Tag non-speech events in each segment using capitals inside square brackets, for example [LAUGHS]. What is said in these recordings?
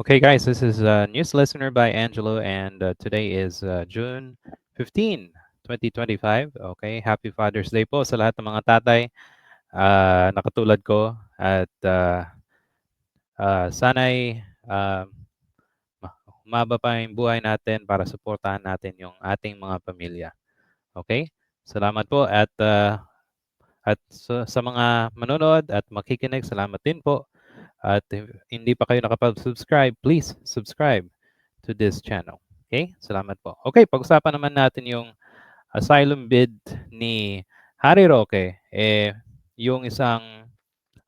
Okay, guys, this is a news listener by Angelo, and uh, today is uh, June 15, 2025. Okay, happy Father's Day po sa lahat ng mga tatay uh, na katulad ko at uh, uh, sana'y uh, humaba pa yung buhay natin para suportahan natin yung ating mga pamilya. Okay? Salamat po at uh, at sa, sa mga manonood at makikinig, salamat din po at hindi pa kayo nakapag-subscribe, please subscribe to this channel. Okay? Salamat po. Okay, pag-usapan naman natin yung asylum bid ni Harry Roque. Eh, yung isang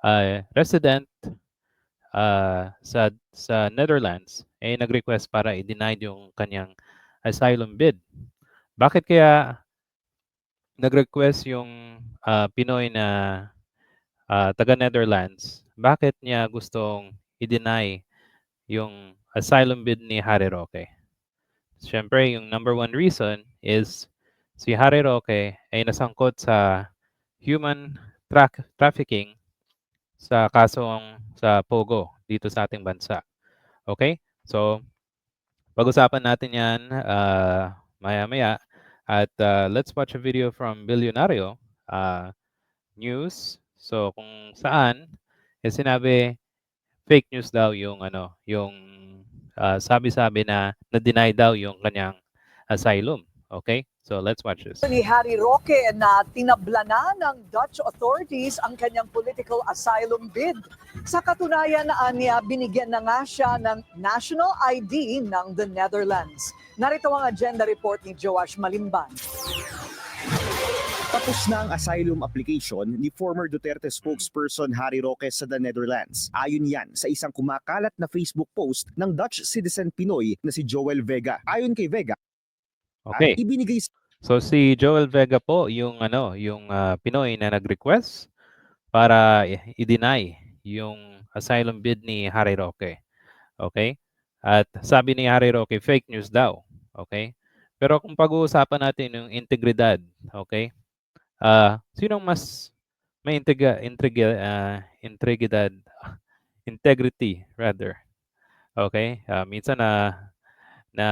uh, resident uh, sa sa Netherlands eh nag-request para i-deny yung kanyang asylum bid. Bakit kaya nag-request yung uh, Pinoy na uh, taga Netherlands bakit niya gustong i-deny yung asylum bid ni Harry Roque? Siyempre, yung number one reason is si Harry Roque ay nasangkot sa human tra- trafficking sa kasong sa Pogo dito sa ating bansa. Okay? So, pag-usapan natin yan uh, maya-maya. At uh, let's watch a video from Billionario uh, News. So, kung saan eh sinabi fake news daw yung ano, yung uh, sabi-sabi na na-deny daw yung kanyang asylum. Okay? So let's watch this. Ni Harry Roque na tinabla na ng Dutch authorities ang kanyang political asylum bid. Sa katunayan na niya, binigyan na nga siya ng national ID ng the Netherlands. Narito ang agenda report ni Joash Malimban. Tapos na ang asylum application ni former Duterte spokesperson Harry Roque sa the Netherlands. Ayon yan sa isang kumakalat na Facebook post ng Dutch citizen Pinoy na si Joel Vega. Ayon kay Vega, Okay. ibinigay So si Joel Vega po yung ano, yung uh, Pinoy na nag-request para i-deny yung asylum bid ni Harry Roque. Okay? At sabi ni Harry Roque, fake news daw. Okay? Pero kung pag-uusapan natin yung integridad, okay? Uh, sinong mas may intriga, intriga, uh, integridad, [LAUGHS] integrity rather. Okay? Uh, minsan na na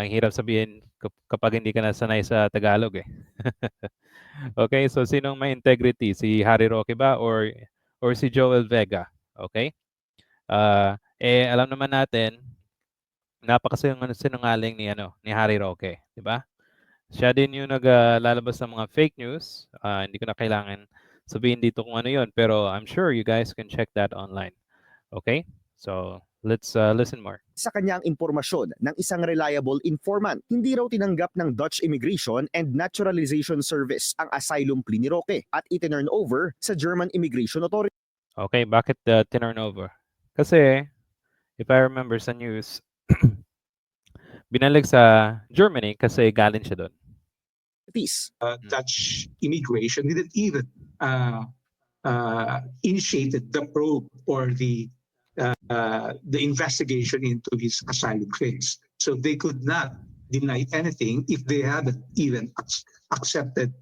ang hirap sabihin kapag hindi ka nasanay sa Tagalog eh. [LAUGHS] okay, so sinong may integrity? Si Harry Roque ba or or si Joel Vega? Okay? Uh, eh alam naman natin napakasinungaling ni ano ni Harry Roque, di ba? Siya din yung naglalabas uh, ng mga fake news. Uh, hindi ko na kailangan sabihin dito kung ano yon pero I'm sure you guys can check that online. Okay? So, let's uh, listen more. Sa kanyang impormasyon ng isang reliable informant, hindi raw tinanggap ng Dutch Immigration and Naturalization Service ang asylum plea ni Roque at itinurn over sa German Immigration Authority. Okay, bakit uh, tinurn over? Kasi, if I remember sa news, [CLEARS THROAT] binalik sa Germany kasi galing siya doon. Uh, Dutch immigration didn't even uh, uh, initiated the probe or the uh, the investigation into his asylum claims. So they could not deny anything if they haven't even ac- accepted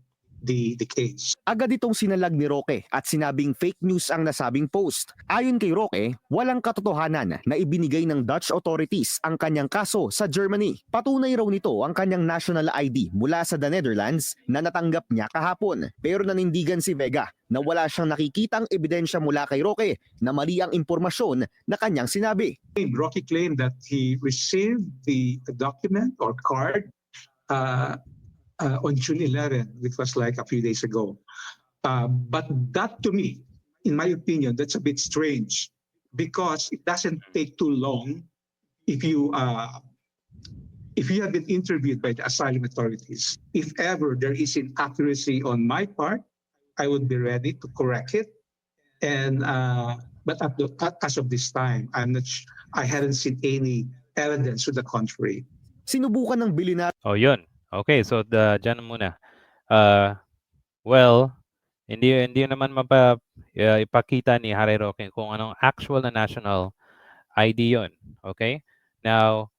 the, the case. Agad itong sinalag ni Roque at sinabing fake news ang nasabing post. Ayon kay Roque, walang katotohanan na ibinigay ng Dutch authorities ang kanyang kaso sa Germany. Patunay raw nito ang kanyang national ID mula sa the Netherlands na natanggap niya kahapon. Pero nanindigan si Vega na wala siyang nakikitang ebidensya mula kay Roque na mali ang impormasyon na kanyang sinabi. Rocky claimed that he received the document or card uh, uh, on June 11, which was like a few days ago. Uh, but that to me, in my opinion, that's a bit strange because it doesn't take too long if you uh, if you have been interviewed by the asylum authorities. If ever there is inaccuracy on my part, I would be ready to correct it. And uh, but at the, as of this time, I'm not. I haven't seen any evidence to the contrary. Sinubukan ng bilyonaryo Oh, yun. Okay, so the dyan muna. Uh, well, hindi hindi naman mapa uh, ipakita ni Harry Roque kung anong actual na national ID yon. Okay? Now,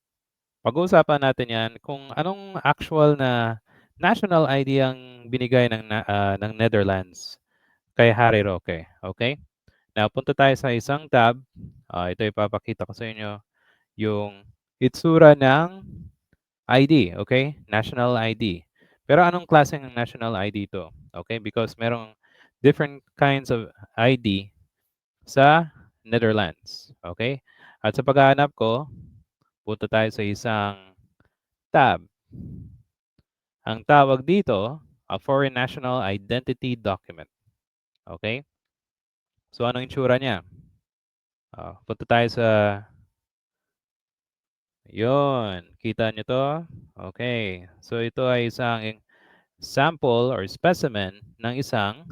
pag-uusapan natin 'yan kung anong actual na national ID ang binigay ng uh, ng Netherlands kay Harry Roque. Okay? Now, punta tayo sa isang tab. Uh, ito ipapakita ko sa inyo. yung itsura ng ID, okay? National ID. Pero anong klase ng national ID to? Okay? Because merong different kinds of ID sa Netherlands. Okay? At sa paghahanap ko, punta tayo sa isang tab. Ang tawag dito, a Foreign National Identity Document. Okay? So, anong itsura niya? Ah, punta tayo sa... Yun. Kita nyo to? Okay. So, ito ay isang sample or specimen ng isang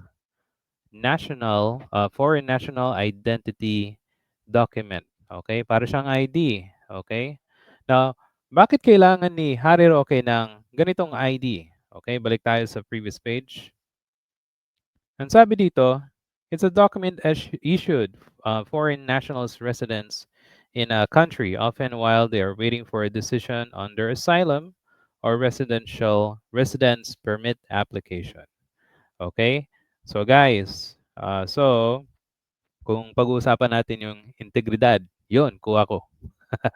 national, uh, foreign national identity document. Okay? Para siyang ID. Okay? Now, bakit kailangan ni Harry Roque ng ganitong ID? Okay, balik tayo sa previous page. Ang sabi dito, it's a document is- issued uh, foreign nationals residents in a country, often while they are waiting for a decision on their asylum or residential residence permit application. Okay? So guys, uh, so kung pag-uusapan natin yung integridad, yun, kuha ko. [LAUGHS]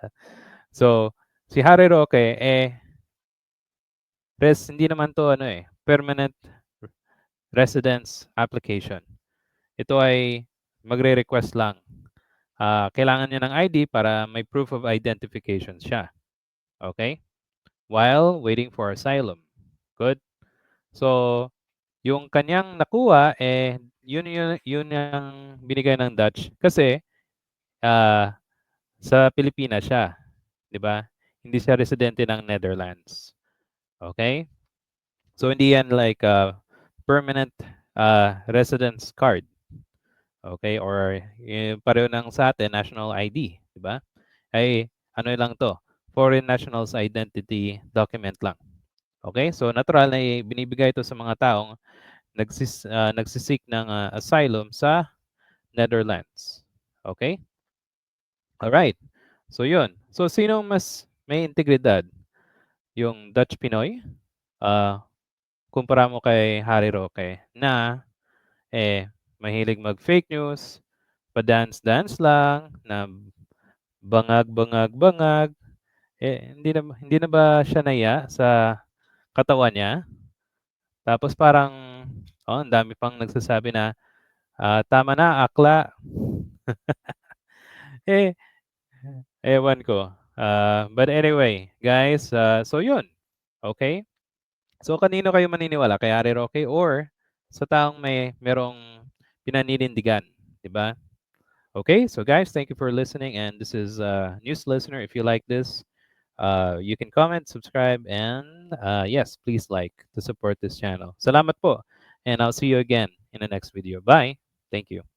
so, si Harry Roque, eh, res, hindi naman to ano eh, permanent residence application. Ito ay magre-request lang. Ah, kailangan niya ng ID para may proof of identification siya. Okay? While waiting for asylum. Good? So, yung kanyang nakuha, eh, yun yun, yun yung binigay ng Dutch. Kasi, ah, sa Pilipinas siya. Di ba? Hindi siya residente ng Netherlands. Okay? So, hindi yan like a permanent uh, residence card. Okay? Or eh, pareho ng sa atin, national ID. Di ba? Ay, ano lang to? Foreign Nationals Identity Document lang. Okay? So, natural na binibigay ito sa mga taong nagsis, ah, nagsisik ng ah, asylum sa Netherlands. Okay? Alright. So, yun. So, sino mas may integridad? Yung Dutch Pinoy? ah kumpara mo kay Harry Roque na eh mahilig mag-fake news, pa-dance-dance lang, na bangag-bangag-bangag. Eh, hindi na, hindi na ba siya naya sa katawan niya? Tapos parang, oh, ang dami pang nagsasabi na, ah, tama na, akla. [LAUGHS] eh, ewan ko. Ah, but anyway, guys, ah, so yun. Okay? So, kanino kayo maniniwala? Kay Harry Roque or sa taong may merong pinaninindigan? Di? Okay, so guys, thank you for listening. And this is uh, News Listener. If you like this, uh, you can comment, subscribe, and uh, yes, please like to support this channel. Salamat po. And I'll see you again in the next video. Bye. Thank you.